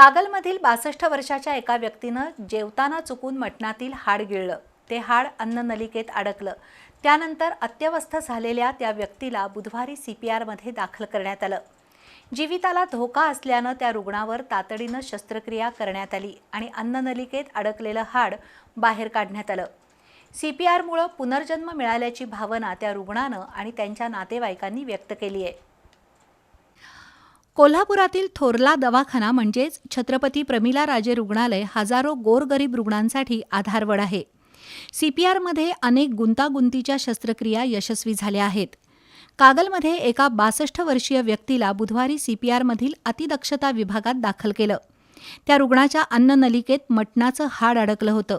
कागलमधील बासष्ट वर्षाच्या एका व्यक्तीनं जेवताना चुकून मटणातील हाड गिळलं. ते हाड अन्ननलिकेत अडकलं. त्यानंतर अत्यवस्थ झालेल्या त्या व्यक्तीला बुधवारी सी पी आरमध्ये दाखल करण्यात आलं. जीविताला धोका असल्यानं त्या रुग्णावर तातडीनं शस्त्रक्रिया करण्यात आली आणि अन्ननलिकेत अडकलेलं हाड बाहेर काढण्यात आलं. सी पी आरमुळं पुनर्जन्म मिळाल्याची भावना त्या रुग्णानं आणि त्यांच्या नातेवाईकांनी व्यक्त केली आहे कोल्हापुरातील थोरला दवाखाना म्हणजेच छत्रपती प्रमिला राजे रुग्णालय हजारो गोरगरीब रुग्णांसाठी आधारवड आहे. सीपीआरमध्ये अनेक गुंतागुंतीच्या शस्त्रक्रिया यशस्वी झाल्या आहेत. कागलमध्ये एका बासष्ट वर्षीय व्यक्तीला बुधवारी सीपीआरमधील अतिदक्षता विभागात दाखल केलं. त्या रुग्णाच्या अन्ननलिकेत मटणाचं हाड अडकलं होतं.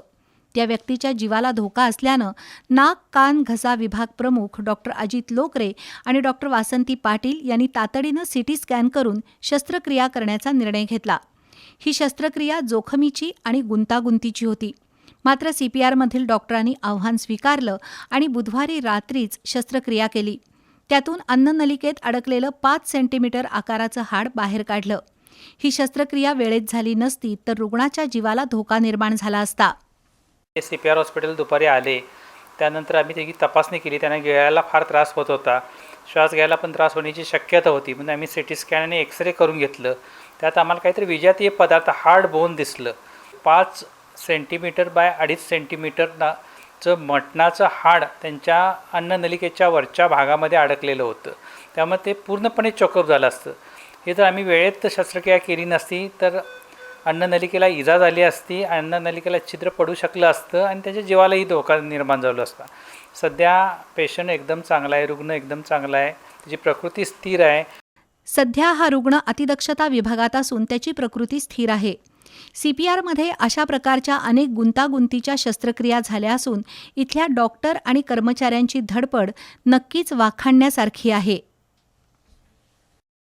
त्या व्यक्तीच्या जीवाला धोका असल्यानं नाक कान घसा विभाग प्रमुख डॉक्टर अजित लोकरे आणि डॉक्टर वासंती पाटील यांनी तातडीनं सिटी स्कॅन करून शस्त्रक्रिया करण्याचा निर्णय घेतला. ही शस्त्रक्रिया जोखमीची आणि गुंतागुंतीची होती. मात्र सीपीआरमधील डॉक्टरांनी आव्हान स्वीकारलं आणि बुधवारी रात्रीच शस्त्रक्रिया केली. त्यातून अन्ननलिकेत अडकलेलं पाच सेंटीमीटर आकाराचं हाड बाहेर काढलं. ही शस्त्रक्रिया वेळेत झाली नसती तर रुग्णाच्या जीवाला धोका निर्माण झाला असता. सी पी आर हॉस्पिटल दुपारी आले. त्यानंतर आम्ही त्याची तपासणी केली. त्यांना गिळायला फार त्रास होत होता. श्वास घ्यायला पण त्रास होण्याची शक्यता होती. म्हणजे आम्ही सी टी स्कॅन आणि एक्सरे करून घेतलं. त्यात आम्हाला काहीतरी विजातीय पदार्थ हार्ड बोन दिसलं. पाच सेंटीमीटर बाय अडीच सेंटीमीटरना चं मटणाचं हाड त्यांच्या अन्ननलिकेच्या वरच्या भागामध्ये अडकलेलं होतं. त्यामुळे ते पूर्णपणे चोकअप झालं असतं. हे जर आम्ही वेळेत शस्त्रक्रिया केली नसती तर अन्ननलिकेला इजा झाली असती अन्ननलिकेला छिद्र पडू शकलं असतं आणि त्याच्या जीवालाही धोका निर्माण झाला असता. सध्या पेशंट एकदम चांगला आहे रुग्ण एकदम चांगला आहे त्याची प्रकृती स्थिर आहे. सध्या हा रुग्ण अतिदक्षता विभागात असून त्याची प्रकृती स्थिर आहे. सीपीआरमध्ये अशा प्रकारच्या अनेक गुंतागुंतीच्या शस्त्रक्रिया झाल्या असून इथल्या डॉक्टर आणि कर्मचाऱ्यांची धडपड नक्कीच वाखाणण्यासारखी आहे.